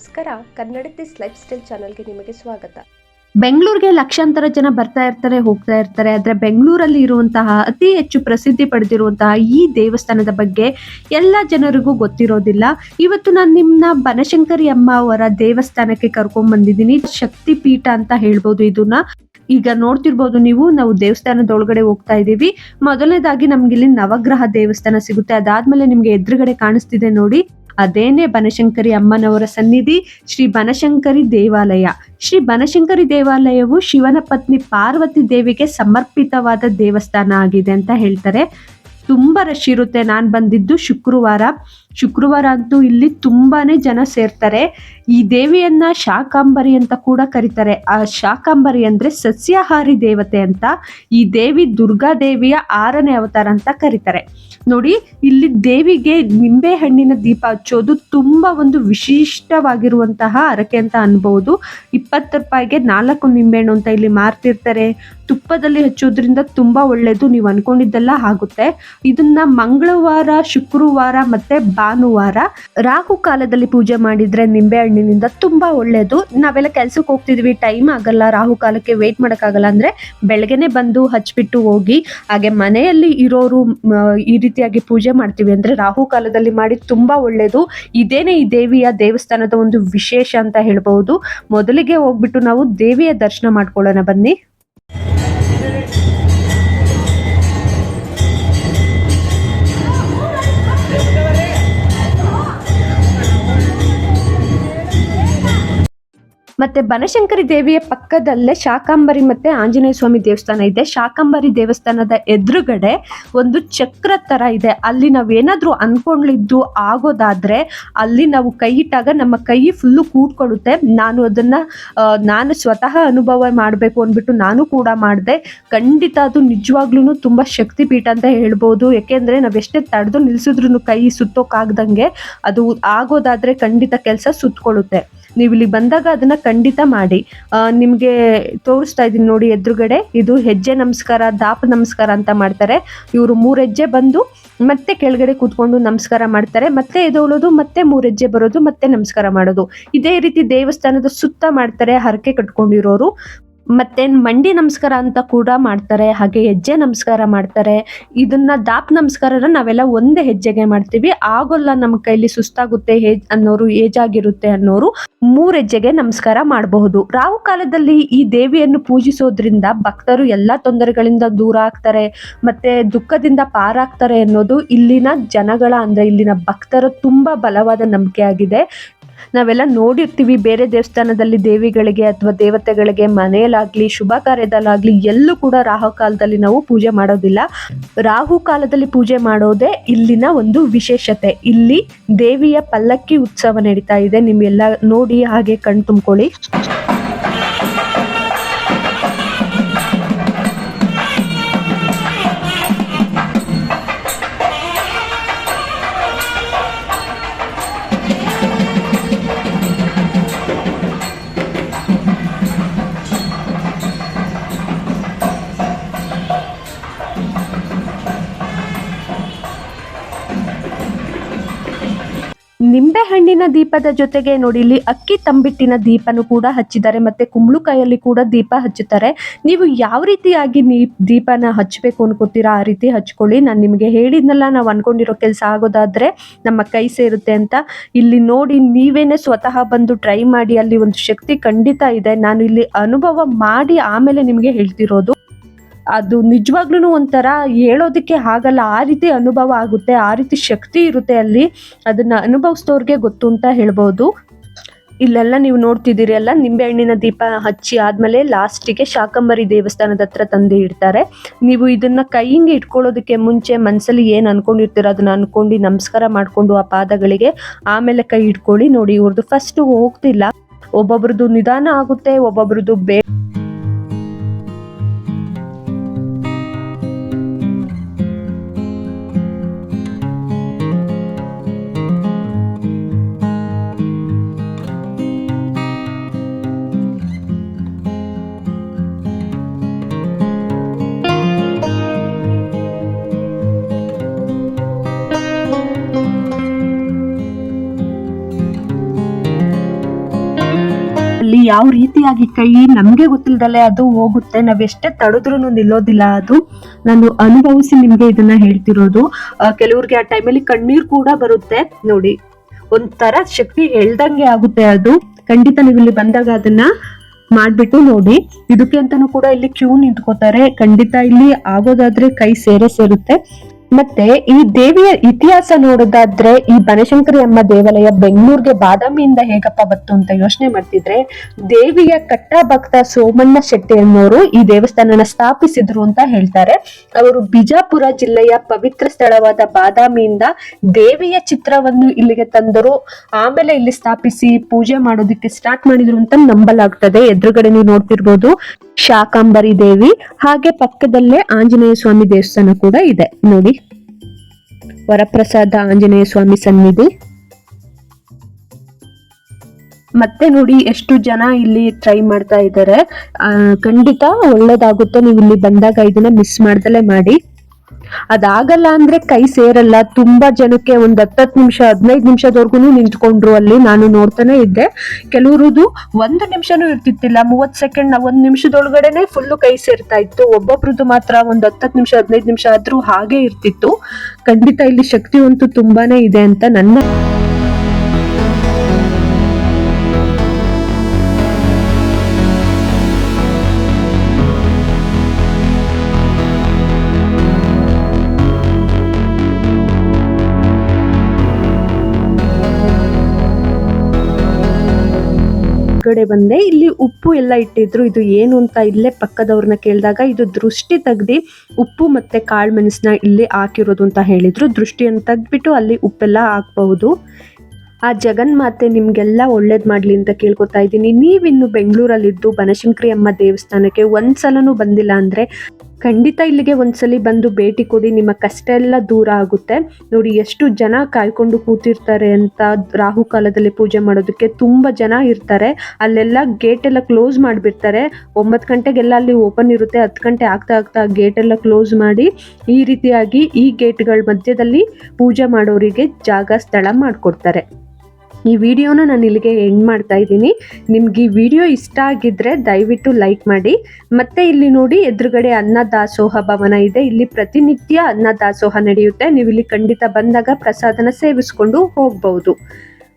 ನಮಸ್ಕಾರ. ಕನ್ನಡತಿಸ್ life style ಚಾನಲ್ಗೆ ನಿಮಗೆ ಸ್ವಾಗತ. ಬೆಂಗಳೂರಿಗೆ ಲಕ್ಷಾಂತರ ಜನ ಬರ್ತಾ ಇರ್ತಾರೆ, ಹೋಗ್ತಾ ಇರ್ತಾರೆ. ಆದ್ರೆ ಬೆಂಗಳೂರಲ್ಲಿ ಇರುವಂತಹ ಅತಿ ಹೆಚ್ಚು ಪ್ರಸಿದ್ಧಿ ಪಡೆದಿರುವಂತಹ ಈ ದೇವಸ್ಥಾನದ ಬಗ್ಗೆ ಎಲ್ಲ ಜನರಿಗೂ ಗೊತ್ತಿರೋದಿಲ್ಲ. ಇವತ್ತು ನಾನು ನಿಮ್ನ ಬನಶಂಕರಿ ಅಮ್ಮ ಅವರ ದೇವಸ್ಥಾನಕ್ಕೆ ಕರ್ಕೊಂಡ್ ಬಂದಿದ್ದೀನಿ. ಶಕ್ತಿ ಪೀಠ ಅಂತ ಹೇಳ್ಬೋದು ಇದನ್ನ. ಈಗ ನೋಡ್ತಿರ್ಬೋದು ನೀವು, ನಾವು ದೇವಸ್ಥಾನದ ಒಳಗಡೆ ಹೋಗ್ತಾ ಇದೀವಿ ಮೊದಲನೇದಾಗಿ ನಮ್ಗೆ ಇಲ್ಲಿ ನವಗ್ರಹ ದೇವಸ್ಥಾನ ಸಿಗುತ್ತೆ. ಅದಾದ್ಮೇಲೆ ನಿಮ್ಗೆ ಎದುರುಗಡೆ ಕಾಣಿಸ್ತಿದೆ ನೋಡಿ. ಅದೇನೆ ಬನಶಂಕರಿ ಅಮ್ಮನವರ ಸನ್ನಿಧಿ, ಶ್ರೀ ಬನಶಂಕರಿ ದೇವಾಲಯ. ಶ್ರೀ ಬನಶಂಕರಿ ದೇವಾಲಯವು ಶಿವನ ಪತ್ನಿ ಪಾರ್ವತಿ ದೇವಿಗೆ ಸಮರ್ಪಿತವಾದ ದೇವಸ್ಥಾನ ಆಗಿದೆ ಅಂತ ಹೇಳ್ತಾರೆ. ತುಂಬ ರಶ್ ಇರುತ್ತೆ. ನಾನು ಬಂದಿದ್ದು ಶುಕ್ರವಾರ. ಶುಕ್ರವಾರ ಅಂತೂ ಇಲ್ಲಿ ತುಂಬಾನೇ ಜನ ಸೇರ್ತಾರೆ. ಈ ದೇವಿಯನ್ನ ಶಾಕಾಂಬರಿ ಅಂತ ಕೂಡ ಕರೀತಾರೆ. ಆ ಶಾಕಾಂಬರಿ ಅಂದ್ರೆ ಸಸ್ಯಾಹಾರಿ ದೇವತೆ ಅಂತ ಈ ದೇವಿ ದುರ್ಗಾ ದೇವಿಯ ಆರನೇ ಅವತಾರ ಅಂತ ಕರೀತಾರೆ. ನೋಡಿ, ಇಲ್ಲಿ ದೇವಿಗೆ ನಿಂಬೆ ಹಣ್ಣಿನ ದೀಪ ಹಚ್ಚೋದು ತುಂಬಾ ಒಂದು ವಿಶಿಷ್ಟವಾಗಿರುವಂತಹ ಹರಕೆ ಅಂತ ಅನ್ಬಹುದು ಇಪ್ಪತ್ತು ರೂಪಾಯಿಗೆ ನಾಲ್ಕು ನಿಂಬೆಹಣ್ಣು ಅಂತ ಇಲ್ಲಿ ಮಾರ್ತಿರ್ತಾರೆ. ತುಪ್ಪದಲ್ಲಿ ಹಚ್ಚೋದ್ರಿಂದ ತುಂಬಾ ಒಳ್ಳೇದು ನೀವು ಅನ್ಕೊಂಡಿದ್ದೆಲ್ಲ ಆಗುತ್ತೆ. ಇದನ್ನ ಮಂಗಳವಾರ, ಶುಕ್ರವಾರ ಮತ್ತೆ ಭಾನುವಾರ ರಾಹು ಕಾಲದಲ್ಲಿ ಪೂಜೆ ಮಾಡಿದ್ರೆ ನಿಂಬೆ ಹಣ್ಣಿನಿಂದ ತುಂಬಾ ಒಳ್ಳೇದು. ನಾವೆಲ್ಲ ಕೆಲ್ಸಕ್ಕೆ ಹೋಗ್ತಿದ್ವಿ ಟೈಮ್ ಆಗಲ್ಲ, ರಾಹು ಕಾಲಕ್ಕೆ ವೇಟ್ ಮಾಡೋಕ್ಕಾಗಲ್ಲ ಅಂದ್ರೆ ಬೆಳಗ್ಗೆನೆ ಬಂದು ಹಚ್ಬಿಟ್ಟು ಹೋಗಿ, ಹಾಗೆ ಮನೆಯಲ್ಲಿ ಇರೋರು ಈ ರೀತಿಯಾಗಿ ಪೂಜೆ ಮಾಡ್ತೀವಿ ಅಂದ್ರೆ ರಾಹು ಕಾಲದಲ್ಲಿ ಮಾಡಿ ತುಂಬಾ ಒಳ್ಳೇದು. ಇದೇನೆ ಈ ದೇವಿಯ ದೇವಸ್ಥಾನದ ಒಂದು ವಿಶೇಷ ಅಂತ ಹೇಳ್ಬಹುದು. ಮೊದಲಿಗೆ ಹೋಗ್ಬಿಟ್ಟು ನಾವು ದೇವಿಯ ದರ್ಶನ ಮಾಡ್ಕೊಳ್ಳೋಣ ಬನ್ನಿ. ಮತ್ತೆ ಬನಶಂಕರಿ ದೇವಿಯ ಪಕ್ಕದಲ್ಲೇ ಶಾಕಾಂಬರಿ ಮತ್ತೆ ಆಂಜನೇಯ ಸ್ವಾಮಿ ದೇವಸ್ಥಾನ ಇದೆ. ಶಾಕಾಂಬರಿ ದೇವಸ್ಥಾನದ ಎದುರುಗಡೆ ಒಂದು ಚಕ್ರ ತರ ಇದೆ. ಅಲ್ಲಿ ನಾವೇನಾದ್ರೂ ಅನ್ಕೊಂಡಿದ್ದು ಆಗೋದಾದ್ರೆ ಅಲ್ಲಿ ನಾವು ಕೈ ಇಟ್ಟಾಗ ನಮ್ಮ ಕೈ ಫುಲ್ಲು ಕೂಡ್ಕೊಳ್ಳುತ್ತೆ. ನಾನು ಅದನ್ನ ನಾನು ಸ್ವತಃ ಅನುಭವ ಮಾಡಬೇಕು ಅಂದ್ಬಿಟ್ಟು ನಾನು ಕೂಡ ಮಾಡಿದೆ. ಖಂಡಿತ ಅದು ನಿಜವಾಗ್ಲೂ ತುಂಬಾ ಶಕ್ತಿ ಪೀಠ ಅಂತ ಹೇಳ್ಬೋದು. ಯಾಕೆಂದ್ರೆ ಎಷ್ಟೇ ತಡೆದು ನಿಲ್ಸಿದ್ರು ಕೈ ಸುತ್ತೋಕಾಗ್ದಂಗೆ ಅದು ಆಗೋದಾದ್ರೆ ಖಂಡಿತ ಕೆಲಸ ಸುತ್ತಕೊಳ್ಳುತ್ತೆ ನೀವು ಇಲ್ಲಿ ಬಂದಾಗ ಅದನ್ನ ಖಂಡಿತ ಮಾಡಿ. ನಿಮಗೆ ತೋರಿಸ್ತಾ ಇದೀನಿ ನೋಡಿ ಎದುರುಗಡೆ. ಇದು ಹೆಜ್ಜೆ ನಮಸ್ಕಾರ, ದಾಪ ನಮಸ್ಕಾರ ಅಂತ ಮಾಡ್ತಾರೆ. ಇವರು ಮೂರು ಹೆಜ್ಜೆ ಬಂದು ಮತ್ತೆ ಕೆಳಗಡೆ ಕೂತ್ಕೊಂಡು ನಮಸ್ಕಾರ ಮಾಡ್ತಾರೆ. ಮತ್ತೆ ಎದೊಳೋದು, ಮತ್ತೆ ಮೂರು ಹೆಜ್ಜೆ ಬರೋದು, ಮತ್ತೆ ನಮಸ್ಕಾರ ಮಾಡೋದು. ಇದೇ ರೀತಿ ದೇವಸ್ಥಾನದ ಸುತ್ತ ಮಾಡ್ತಾರೆ, ಹರಕೆ ಕಟ್ಕೊಂಡಿರೋರು. ಮತ್ತೆ ಮಂಡಿ ನಮಸ್ಕಾರ ಅಂತ ಕೂಡ ಮಾಡ್ತಾರೆ, ಹಾಗೆ ಹೆಜ್ಜೆ ನಮಸ್ಕಾರ ಮಾಡ್ತಾರೆ. ಇದನ್ನ ದಾಪ್ ನಮಸ್ಕಾರನ ನಾವೆಲ್ಲ ಒಂದೇ ಹೆಜ್ಜೆಗೆ ಮಾಡ್ತೀವಿ. ಆಗೋಲ್ಲ ನಮ್ಮ ಕೈಲಿ ಸುಸ್ತಾಗುತ್ತೆ ಹೇಜ್ ಅನ್ನೋರು ಏಜ್ ಆಗಿರುತ್ತೆ ಅನ್ನೋರು ಮೂರ್ ಹೆಜ್ಜೆಗೆ ನಮಸ್ಕಾರ ಮಾಡಬಹುದು. ರಾಹು ಕಾಲದಲ್ಲಿ ಈ ದೇವಿಯನ್ನು ಪೂಜಿಸೋದ್ರಿಂದ ಭಕ್ತರು ಎಲ್ಲಾ ತೊಂದರೆಗಳಿಂದ ದೂರ ಆಗ್ತಾರೆ, ಮತ್ತೆ ದುಃಖದಿಂದ ಪಾರಾಗ್ತಾರೆ ಅನ್ನೋದು ಇಲ್ಲಿನ ಜನಗಳ ಅಂದ್ರೆ ಇಲ್ಲಿನ ಭಕ್ತರ ತುಂಬಾ ಬಲವಾದ ನಂಬಿಕೆ ಆಗಿದೆ. ನಾವೆಲ್ಲ ನೋಡಿರ್ತೀವಿ ಬೇರೆ ದೇವಸ್ಥಾನದಲ್ಲಿ ದೇವಿಗಳಿಗೆ ಅಥವಾ ದೇವತೆಗಳಿಗೆ ಮನೆಯಲ್ಲಾಗ್ಲಿ, ಶುಭ ಕಾರ್ಯದಲ್ಲಾಗ್ಲಿ ಎಲ್ಲೂ ಕೂಡ ರಾಹು ಕಾಲದಲ್ಲಿ ನಾವು ಪೂಜೆ ಮಾಡೋದಿಲ್ಲ. ರಾಹು ಕಾಲದಲ್ಲಿ ಪೂಜೆ ಮಾಡೋದೇ ಇಲ್ಲಿನ ಒಂದು ವಿಶೇಷತೆ. ಇಲ್ಲಿ ದೇವಿಯ ಪಲ್ಲಕ್ಕಿ ಉತ್ಸವ ನಡೀತಾ ಇದೆ. ನಿಮ್ಗೆಲ್ಲ ನೋಡಿ ಹಾಗೆ ಕಣ್ ನಿಂಬೆ ಹಣ್ಣಿನ ದೀಪದ ಜೊತೆಗೆ ನೋಡಿ, ಇಲ್ಲಿ ಅಕ್ಕಿ ತಂಬಿಟ್ಟಿನ ದೀಪನು ಕೂಡ ಹಚ್ಚಿದ್ದಾರೆ. ಮತ್ತೆ ಕುಂಬಳಕಾಯಲ್ಲಿ ಕೂಡ ದೀಪ ಹಚ್ಚುತ್ತಾರೆ. ನೀವು ಯಾವ ರೀತಿಯಾಗಿ ನೀ, ದೀಪನ ಹಚ್ಚಬೇಕು ಅನ್ಕೋತೀರಾ? ಆ ರೀತಿ ಹಚ್ಕೊಳ್ಳಿ. ನಾನು ನಿಮಗೆ ಹೇಳಿದ್ನಲ್ಲ, ನಾವು ಅನ್ಕೊಂಡಿರೋ ಕೆಲಸ ಆಗೋದಾದ್ರೆ ನಮ್ಮ ಕೈ ಸೇರುತ್ತೆ ಅಂತ. ಇಲ್ಲಿ ನೋಡಿ, ನೀವೇನೆ ಸ್ವತಃ ಬಂದು ಟ್ರೈ ಮಾಡಿ, ಅಲ್ಲಿ ಒಂದು ಶಕ್ತಿ ಖಂಡಿತ ಇದೆ. ನಾನು ಇಲ್ಲಿ ಅನುಭವ ಮಾಡಿ ಆಮೇಲೆ ನಿಮಗೆ ಹೇಳ್ತಿರೋದು. ಅದು ನಿಜವಾಗ್ಲೂ ಒಂಥರ ಹೇಳೋದಕ್ಕೆ ಆಗಲ್ಲ ಆ ರೀತಿ ಅನುಭವ ಆಗುತ್ತೆ, ಆ ರೀತಿ ಶಕ್ತಿ ಇರುತ್ತೆ ಅಲ್ಲಿ. ಅದನ್ನ ಅನುಭವಿಸಿದವ್ರಿಗೆ ಗೊತ್ತು ಅಂತ ಹೇಳ್ಬೋದು. ಇಲ್ಲೆಲ್ಲ ನೀವು ನೋಡ್ತಿದ್ದೀರಿ ಅಲ್ಲ, ನಿಂಬೆಹಣ್ಣಿನ ದೀಪ ಹಚ್ಚಿ ಆದ್ಮೇಲೆ ಲಾಸ್ಟಿಗೆ ಶಾಕಂಬರಿ ದೇವಸ್ಥಾನದ ಹತ್ರ ತಂದು ಇಡ್ತಾರೆ. ನೀವು ಇದನ್ನ ಕೈಯಿಂಗೆ ಇಟ್ಕೊಳ್ಳೋದಕ್ಕೆ ಮುಂಚೆ ಮನಸ್ಸಲ್ಲಿ ಏನು ಅನ್ಕೊಂಡಿರ್ತೀರ ಅದನ್ನ ಅನ್ಕೊಂಡು ನಮಸ್ಕಾರ ಮಾಡ್ಕೊಂಡು ಆ ಪಾದಗಳಿಗೆ ಆಮೇಲೆ ಕೈ ಇಟ್ಕೊಳ್ಳಿ ನೋಡಿ ಇವ್ರದ್ದು ಫಸ್ಟ್ ಹೋಗ್ತಿಲ್ಲ. ಒಬ್ಬೊಬ್ರದ್ದು ನಿಧಾನ ಆಗುತ್ತೆ ಒಬ್ಬೊಬ್ರದ್ದು ಬೇ ಯಾವ ರೀತಿಯಾಗಿ ಕೈ ನಮ್ಗೆ ಗೊತ್ತಿಲ್ಲದಲ್ಲೇ ಅದು ಹೋಗುತ್ತೆ? ನಾವೆಷ್ಟೇ ತಡೆದ್ರೂ ನಿಲ್ಲೋದಿಲ್ಲ ಅದು. ನಾನು ಅನುಭವಿಸಿ ನಿಮ್ಗೆ ಇದನ್ನ ಹೇಳ್ತಿರೋದು. ಕೆಲವ್ರಿಗೆ ಆ ಟೈಮಲ್ಲಿ ಕಣ್ಣೀರ್ ಕೂಡ ಬರುತ್ತೆ. ನೋಡಿ, ಒಂಥರ ಶಕ್ತಿ ಎಳ್ದಂಗೆ ಆಗುತ್ತೆ ಅದು. ಖಂಡಿತ ನೀವು ಇಲ್ಲಿ ಬಂದಾಗ ಅದನ್ನ ಮಾಡ್ಬಿಟ್ಟು ನೋಡಿ. ಇದಕ್ಕೆ ಅಂತಾನು ಕೂಡ ಇಲ್ಲಿ ಕ್ಯೂ ನಿಂತ್ಕೋತಾರೆ. ಖಂಡಿತ ಇಲ್ಲಿ ಆಗೋದಾದ್ರೆ ಕೈ ಸೇರೇ ಸೇರುತ್ತೆ. ಮತ್ತೆ ಈ ದೇವಿಯ ಇತಿಹಾಸ ನೋಡೋದಾದ್ರೆ ಈ ಬನಶಂಕರಿ ಅಮ್ಮ ದೇವಾಲಯ ಬೆಂಗಳೂರಿಗೆ ಬಾದಾಮಿಯಿಂದ ಹೇಗಪ್ಪ ಬತ್ತು ಅಂತ ಯೋಚನೆ ಮಾಡ್ತಿದ್ರೆ ದೇವಿಯ ಕಟ್ಟ ಭಕ್ತ ಸೋಮಣ್ಣ ಶೆಟ್ಟಿ ಅನ್ನೋರು ಈ ದೇವಸ್ಥಾನನ ಸ್ಥಾಪಿಸಿದ್ರು ಅಂತ ಹೇಳ್ತಾರೆ. ಅವರು ಬಿಜಾಪುರ ಜಿಲ್ಲೆಯ ಪವಿತ್ರ ಸ್ಥಳವಾದ ಬಾದಾಮಿಯಿಂದ ದೇವಿಯ ಚಿತ್ರವನ್ನು ಇಲ್ಲಿಗೆ ತಂದರು. ಆಮೇಲೆ ಇಲ್ಲಿ ಸ್ಥಾಪಿಸಿ ಪೂಜೆ ಮಾಡೋದಕ್ಕೆ ಸ್ಟಾರ್ಟ್ ಮಾಡಿದ್ರು ಅಂತ ನಂಬಲಾಗ್ತದೆ. ಎದುರುಗಡೆ ನೀವು ನೋಡ್ತಿರ್ಬೋದು. ಶಾಕಾಂಬರಿ ದೇವಿ ಹಾಗೆ ಪಕ್ಕದಲ್ಲೇ ಆಂಜನೇಯ ಸ್ವಾಮಿ ದೇವಸ್ಥಾನ ಕೂಡ ಇದೆ. ನೋಡಿ. ವರಪ್ರಸಾದ ಆಂಜನೇಯ ಸ್ವಾಮಿ ಸನ್ನಿಧಿ. ಮತ್ತೆ ನೋಡಿ, ಎಷ್ಟು ಜನ ಇಲ್ಲಿ ಟ್ರೈ ಮಾಡ್ತಾ ಇದ್ದಾರೆ. ಖಂಡಿತ ಒಳ್ಳೇದಾಗುತ್ತೆ. ನೀವು ಇಲ್ಲಿ ಬಂದಾಗ ಇದನ್ನ ಮಿಸ್ ಮಾಡ್ದಲೇ ಮಾಡಿ. ಅದಾಗಲ್ಲ ಅಂದ್ರೆ ಕೈ ಸೇರಲ್ಲ. ತುಂಬಾ ಜನಕ್ಕೆ ಒಂದ್ ಹತ್ತತ್ತು ನಿಮಿಷ, ಹದಿನೈದು ನಿಮಿಷದವರೆಗೂ ನಿಂತ್ಕೊಂಡ್ರು ಅಲ್ಲಿ ನಾನು ನೋಡ್ತಾನೆ ಇದ್ದೆ. ಕೆಲವ್ರದ್ದು ಒಂದು ನಿಮಿಷನೂ ಇರ್ತಿತ್ತಿಲ್ಲ. ಮೂವತ್ ಸೆಕೆಂಡ್ ಒಂದ್ ನಿಮಿಷದೊಳಗಡೆನೆ ಫುಲ್ಲು ಕೈ ಸೇರ್ತಾ ಇತ್ತು. ಒಬ್ಬೊಬ್ರದ್ದು ಮಾತ್ರ ಒಂದ್ ಹತ್ತತ್ತು ನಿಮಿಷ, ಹದಿನೈದು ನಿಮಿಷ ಆದ್ರೂ ಹಾಗೆ ಇರ್ತಿತ್ತು. ಖಂಡಿತ ಇಲ್ಲಿ ಶಕ್ತಿ ಅಂತೂ ತುಂಬಾನೇ ಇದೆ ಅಂತ ನನ್ನ ಕಡೆ ಬಂದೆ. ಇಲ್ಲಿ ಉಪ್ಪು ಎಲ್ಲ ಇಟ್ಟಿದ್ರು. ಇದು ಏನು ಅಂತ ಇಲ್ಲೇ ಪಕ್ಕದವ್ರನ್ನ ಕೇಳಿದಾಗ ಇದು ದೃಷ್ಟಿ ತೆಗ್ದು ಉಪ್ಪು ಮತ್ತೆ ಕಾಳು ಮೆಣಸನ್ನ ಇಲ್ಲಿ ಹಾಕಿರೋದು ಅಂತ ಹೇಳಿದ್ರು. ದೃಷ್ಟಿಯನ್ನು ತೆಗ್ದ್ಬಿಟ್ಟು ಅಲ್ಲಿ ಉಪ್ಪೆಲ್ಲ ಹಾಕ್ಬಹುದು. ಆ ಜಗನ್ಮಾತೆ ನಿಮಗೆಲ್ಲ ಒಳ್ಳೇದ್ ಮಾಡಲಿ ಅಂತ ಕೇಳ್ಕೊತಾ ಇದ್ದೀನಿ. ನೀವಿನ್ನು ಬೆಂಗಳೂರಲ್ಲಿದ್ದು ಬನಶಂಕರಿ ಅಮ್ಮ ದೇವಸ್ಥಾನಕ್ಕೆ ಒಂದ್ಸಲನೂ ಬಂದಿಲ್ಲ ಅಂದ್ರೆ ಖಂಡಿತ ಇಲ್ಲಿಗೆ ಒಂದ್ಸಲಿ ಬಂದು ಭೇಟಿ ಕೊಡಿ, ನಿಮ್ಮ ಕಷ್ಟ ಎಲ್ಲ ದೂರ ಆಗುತ್ತೆ. ನೋಡಿ, ಎಷ್ಟು ಜನ ಕಾಯ್ಕೊಂಡು ಕೂತಿರ್ತಾರೆ ಅಂತ ರಾಹು ಕಾಲದಲ್ಲಿ ಪೂಜೆ ಮಾಡೋದಕ್ಕೆ ತುಂಬಾ ಜನ ಇರ್ತಾರೆ. ಅಲ್ಲೆಲ್ಲ ಗೇಟ್ ಎಲ್ಲ ಕ್ಲೋಸ್ ಮಾಡಿಬಿಡ್ತಾರೆ. ಒಂಬತ್ತು ಗಂಟೆಗೆಲ್ಲ ಅಲ್ಲಿ ಓಪನ್ ಇರುತ್ತೆ. ಹತ್ತು ಗಂಟೆ ಆಗ್ತಾ ಆಗ್ತಾ ಗೇಟ್ ಎಲ್ಲ ಕ್ಲೋಸ್ ಮಾಡಿ ಈ ರೀತಿಯಾಗಿ ಈ ಗೇಟ್ಗಳ ಮಧ್ಯದಲ್ಲಿ ಪೂಜೆ ಮಾಡೋರಿಗೆ ಜಾಗ ಸ್ಥಳ ಮಾಡಿಕೊಡ್ತಾರೆ. ಈ ವಿಡಿಯೋನ ನಾನು ಇಲ್ಲಿಗೆ ಎಂಡ್ ಮಾಡ್ತಾ ಇದ್ದೀನಿ. ನಿಮ್ಗೆ ಈ ವಿಡಿಯೋ ಇಷ್ಟ ಆಗಿದ್ರೆ ದಯವಿಟ್ಟು ಲೈಕ್ ಮಾಡಿ. ಮತ್ತೆ ಇಲ್ಲಿ ನೋಡಿ ಎದುರುಗಡೆ ಅನ್ನ ದಾಸೋಹ ಭವನ ಇದೆ. ಇಲ್ಲಿ ಪ್ರತಿನಿತ್ಯ ಅನ್ನ ದಾಸೋಹ ನಡೆಯುತ್ತೆ. ನೀವು ಇಲ್ಲಿ ಖಂಡಿತ ಬಂದಾಗ ಪ್ರಸಾದನ ಸೇವಿಸ್ಕೊಂಡು ಹೋಗ್ಬಹುದು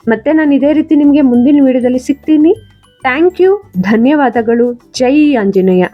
ಮತ್ತೆ ನಾನು ಇದೇ ರೀತಿ ನಿಮಗೆ ಮುಂದಿನ ವಿಡಿಯೋದಲ್ಲಿ ಸಿಗ್ತೀನಿ. ಥ್ಯಾಂಕ್ ಯು ಧನ್ಯವಾದಗಳು. ಜೈ ಆಂಜನೇಯ.